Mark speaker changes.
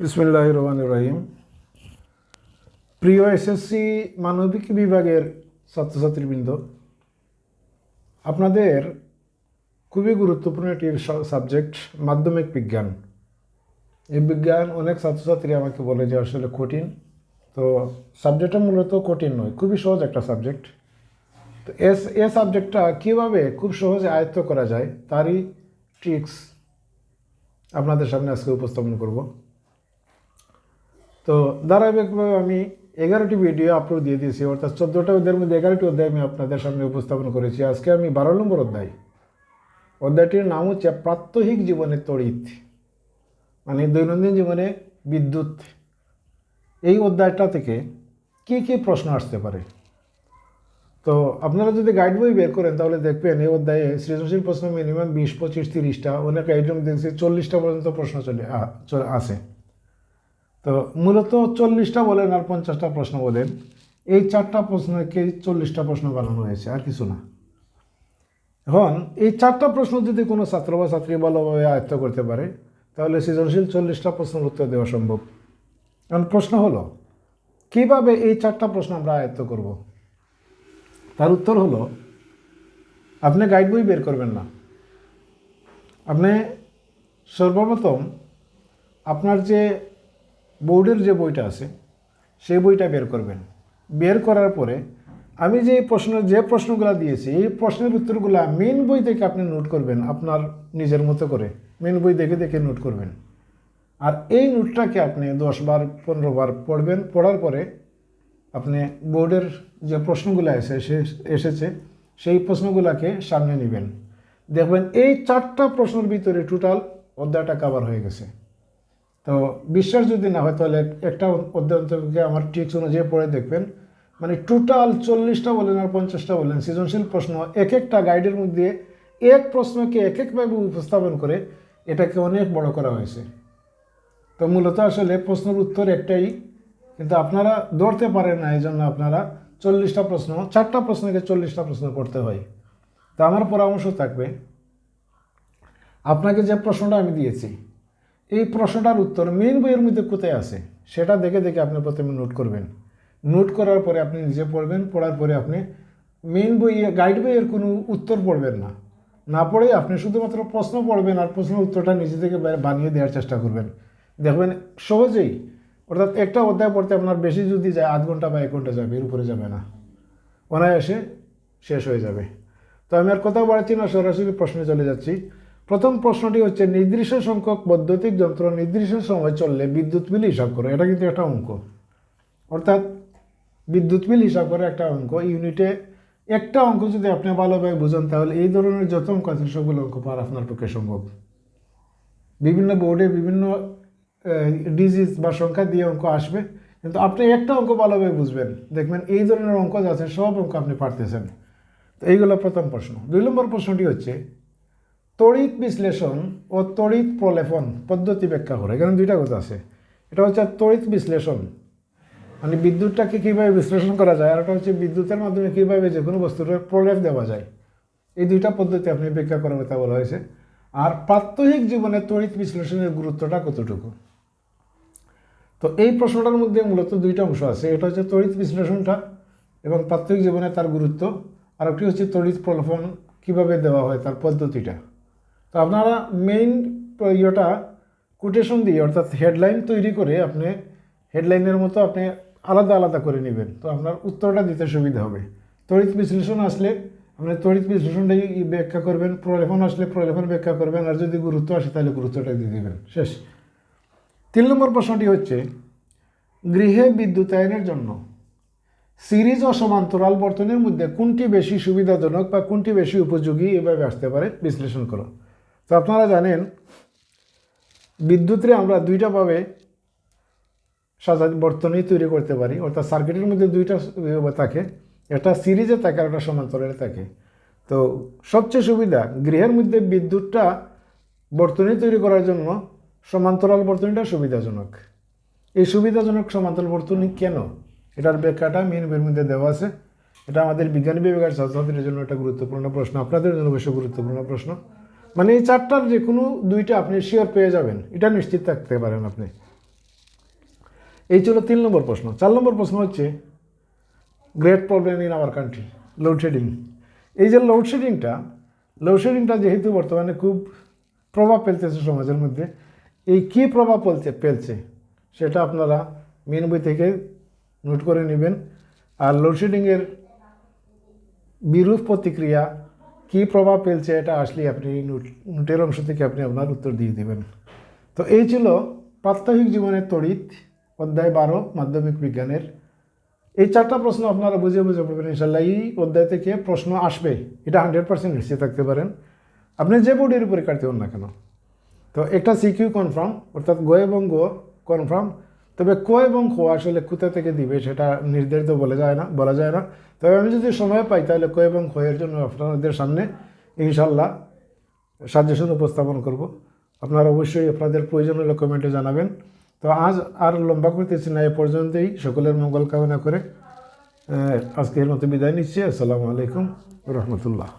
Speaker 1: বিসমুল্লাহ রহমান রহিম প্রিয় এসএসসি মানবিক বিভাগের ছাত্রছাত্রীবৃন্দ, আপনাদের খুবই গুরুত্বপূর্ণ একটি সাবজেক্ট, মাধ্যমিক বিজ্ঞান। এই বিজ্ঞান অনেক ছাত্রছাত্রী আমাকে বলে যে আসলে কঠিন। তো সাবজেক্টটা মূলত কঠিন নয়, খুবই সহজ একটা সাবজেক্ট। তো এস, এ সাবজেক্টটা কীভাবে খুব সহজে আয়ত্ত করা যায়, তারই ট্রিক্স আপনাদের সামনে আজকে উপস্থাপন করব। তো ধারাবাহিকভাবে আমি এগারোটি ভিডিও আপলোড দিয়ে দিয়েছি, অর্থাৎ চোদ্দোটা অধ্যায়ের মধ্যে এগারোটি অধ্যায় আমি আপনাদের সামনে উপস্থাপন করেছি। আজকে আমি বারো নম্বর অধ্যায়। অধ্যায়টির নাম হচ্ছে প্রাত্যহিক জীবনে তড়িৎ মানে দৈনন্দিন জীবনে বিদ্যুৎ। এই অধ্যায়টা থেকে কী কী প্রশ্ন আসতে পারে? তো আপনারা যদি গাইড বই বের করেন, তাহলে দেখবেন এই অধ্যায়ে সৃজনশীল প্রশ্ন মিনিমাম বিশ, পঁচিশ, তিরিশটা, অনেক গাইডরুম দেখছি, চল্লিশটা পর্যন্ত প্রশ্ন চলে আসে। তো মূলত চল্লিশটা বলেন আর পঞ্চাশটা প্রশ্ন বলেন। এই চারটা প্রশ্নকে চল্লিশটা প্রশ্ন বানানো হয়েছে, আর কিছু না। এখন, এই চারটা প্রশ্ন যদি কোনো ছাত্র বা ছাত্রী ভালোভাবে আয়ত্ত করতে পারে, তাহলে সৃজনশীল চল্লিশটা প্রশ্নের উত্তর দেওয়া সম্ভব। কারণ প্রশ্ন হলো, কীভাবে এই চারটা প্রশ্ন আমরা আয়ত্ত করব? তার উত্তর হলো, আপনি গাইড বই বের করবেন না। আপনি সর্বপ্রথম আপনার যে বোর্ডের যে বইটা আছে, সেই বইটা বের করবেন। বের করার পরে আমি যে প্রশ্ন, যে প্রশ্নগুলো দিয়েছি, এই প্রশ্নের উত্তরগুলো মেন বই থেকে আপনি নোট করবেন আপনার নিজের মতো করে। মেন বই দেখে দেখে নোট করবেন। আর এই নোটটাকে আপনি দশ বার, পনেরো বার পড়বেন। পড়ার পরে আপনি বোর্ডের যে প্রশ্নগুলো এসে এসে- এসেছে, সেই প্রশ্নগুলোকে সামনে নেবেন। দেখবেন এই চারটা প্রশ্নের ভিতরে টোটাল অধ্যায়টা কাভার হয়ে গেছে। তো বিশ্বাস যদি না হয়, তাহলে একটা অধ্যায় আমার টিক্স অনুযায়ী পড়ে দেখবেন। মানে টোটাল চল্লিশটা বলেন আর পঞ্চাশটা বলেন, সৃজনশীল প্রশ্ন এক একটা গাইডের মধ্যে এক প্রশ্নকে এক একভাবে উপস্থাপন করে এটাকে অনেক বড় করা হয়েছে। তো মূলত আসলে প্রশ্নের উত্তর একটাই, কিন্তু আপনারা ধরতে পারেন না, এই জন্য আপনারা চল্লিশটা প্রশ্ন, চারটা প্রশ্নকে চল্লিশটা প্রশ্ন করতে হয়। তো আমার পরামর্শ থাকবে, আপনাকে যে প্রশ্নটা আমি দিয়েছি এই প্রশ্নটার উত্তর মেন বইয়ের মধ্যে কোথায় আছে? সেটা দেখে দেখে আপনি প্রথমে নোট করবেন। নোট করার পরে আপনি নিজে পড়বেন, পড়ার পরে আপনি মেন বইয়ে গাইড বইয়ের কোনো উত্তর পড়বেন না। না পড়ে আপনি শুধুমাত্র প্রশ্ন পড়বেন আর প্রশ্নের উত্তরটা নিজে থেকে বানিয়ে দেওয়ার চেষ্টা করবেন। দেখবেন সহজেই, অর্থাৎ একটা অধ্যায় পড়তে আপনার বেশি যদি যায়, আধ ঘণ্টা বা এক ঘণ্টা যাবে, এর উপরে যাবে না। অনায়াসে শেষ হয়ে যাবে। তো আমি আর কথা বাড়াচ্ছি না, সরাসরি প্রশ্নে চলে যাচ্ছি। প্রথম প্রশ্নটি হচ্ছে, নির্দিষ্ট সংখ্যক বৈদ্যুতিক যন্ত্র নির্দিষ্ট সময় চললে বিদ্যুৎ বিল হিসাব করো। এটা কিন্তু একটা অঙ্ক। অর্থাৎ বিদ্যুৎ বিল হিসাব করে একটা অঙ্ক। ইউনিটে একটা অঙ্ক যদি আপনি ভালোভাবে বুঝেন, তাহলে এই ধরনের যত অঙ্ক আছে, সবগুলো অঙ্ক পাওয়া আপনার পক্ষে সম্ভব। বিভিন্ন বোর্ডে বিভিন্ন ডিজিজ বা সংখ্যা দিয়ে অঙ্ক আসবে, কিন্তু আপনি একটা অঙ্ক ভালোভাবে বুঝবেন। দেখবেন এই ধরনের অঙ্ক আছে, সব অঙ্ক আপনি পারতেছেন। তো এইগুলো প্রথম প্রশ্ন। দুই নম্বর প্রশ্নটি হচ্ছে তড়িৎ বিশ্লেষণ ও তড়িৎ প্রলেপন পদ্ধতি ব্যাখ্যা করে এখানে দুইটা কথা আছে। এটা হচ্ছে তড়িৎ বিশ্লেষণ। মানে বিদ্যুৎটাকে কীভাবে বিশ্লেষণ করা যায় আর একটা হচ্ছে বিদ্যুতের মাধ্যমে কীভাবে যে কোনো বস্তুর প্রলেপ দেওয়া যায়। এই দুইটা পদ্ধতি আপনি ব্যাখ্যা করার কথা বলা হয়েছে। আর প্রাত্যহিক জীবনে তড়িৎ বিশ্লেষণের গুরুত্বটা কতটুকু? তো এই প্রশ্নটার মধ্যে মূলত দুইটা অংশ আছে। এটা হচ্ছে তড়িৎ বিশ্লেষণটা এবং প্রাত্যহিক জীবনে তার গুরুত্ব। আর একটি হচ্ছে তড়িৎ প্রলোভন কীভাবে দেওয়া হয় তার পদ্ধতিটা। তো আপনারা মেইন ইয়েটা কোটেশন দিয়ে, অর্থাৎ হেডলাইন তৈরি করে আপনি হেডলাইনের মতো আপনি আলাদা আলাদা করে নেবেন। তো আপনার উত্তরটা দিতে সুবিধা হবে। তড়িৎ বিশ্লেষণ আসলে আপনি তড়িৎ বিশ্লেষণটাই ব্যাখ্যা করবেন, প্রলেপন আসলে প্রলেপন ব্যাখ্যা করবেন, আর যদি গুরুত্ব আসে তাহলে গুরুত্বটা দিয়ে দেবেন। শেষ। তিন নম্বর প্রশ্নটি হচ্ছে, গৃহে বিদ্যুতায়নের জন্য সিরিজ ও সমান্তরাল বর্তনের মধ্যে কোনটি বেশি সুবিধাজনক বা কোনটি বেশি উপযোগী এভাবে আসতে পারে? বিশ্লেষণ করো। তো আপনারা জানেন, বিদ্যুৎরে আমরা দুইটাভাবে সাজা বর্তনী তৈরি করতে পারি। অর্থাৎ সার্কিটের মধ্যে দুইটা থাকে। একটা সিরিজে থাকে আর একটা সমান্তরালে থাকে। তো সবচেয়ে সুবিধা, গৃহের মধ্যে বিদ্যুৎটা বর্তনী তৈরি করার জন্য সমান্তরাল বর্তনীটা সুবিধাজনক। এই সুবিধাজনক সমান্তরাল বর্তনী কেন? এটার ব্যাখ্যাটা মেন বইয়ের মধ্যে দেওয়া আছে। এটা আমাদের বিজ্ঞান বিভাগের ছাত্রছাত্রীদের জন্য একটা গুরুত্বপূর্ণ প্রশ্ন। আপনাদের জন্য বেশি গুরুত্বপূর্ণ প্রশ্ন। মানে এই চারটার যে কোনো দুইটা আপনি শিওর পেয়ে যাবেন। এটা নিশ্চিত থাকতে পারেন আপনি। এই ছিল তিন নম্বর প্রশ্ন। চার নম্বর প্রশ্ন হচ্ছে great problem in our country load shedding এই যে লোডশেডিংটা লোডশেডিংটা যেহেতু বর্তমানে খুব প্রভাব ফেলতেছে সমাজের মধ্যে, এই কী প্রভাব ফেলছে ফেলছে, সেটা আপনারা মেন বই থেকে নোট করে নেবেন। আর লোডশেডিংয়ের বিরূপ প্রতিক্রিয়া কী প্রভাব ফেলছে এটা আসলে আপনি নোট, নোটের অংশ থেকে আপনি আপনার উত্তর দিয়ে দেবেন। তো এই ছিল প্রাত্যহিক জীবনের তড়িৎ, অধ্যায় বারো, মাধ্যমিক বিজ্ঞানের। এই চারটা প্রশ্ন আপনারা বুঝে বুঝে পড়বেন ইনশাল্লাহ এই অধ্যায় থেকে প্রশ্ন আসবে। এটা হান্ড্রেড পার্সেন্ট নিশ্চিত থাকতে পারেন। আপনি যে বোর্ডের পরীক্ষার্থী হন না কেন? তো একটা সিকিউ কনফার্ম, অর্থাৎ গো এবং গো কনফার্ম তবে ক এবং খো আসলে কোথা থেকে দিবে সেটা নির্ধারিত বলে যায় না, বলা যায় না। তবে আমি যদি সময় পাই তাহলে ক এবং খয়ের জন্য আপনাদের সামনে ইনশাল্লাহ সাজেশন উপস্থাপন করব। আপনারা অবশ্যই আপনাদের প্রয়োজন হলে কমেন্টে জানাবেন। তো আজ আর লম্বা করতেছি না, এ পর্যন্তই। সকলের মঙ্গল কামনা করে আজকের মতো বিদায় নিচ্ছি। আসসালামু আলাইকুম রহমতুল্লাহ।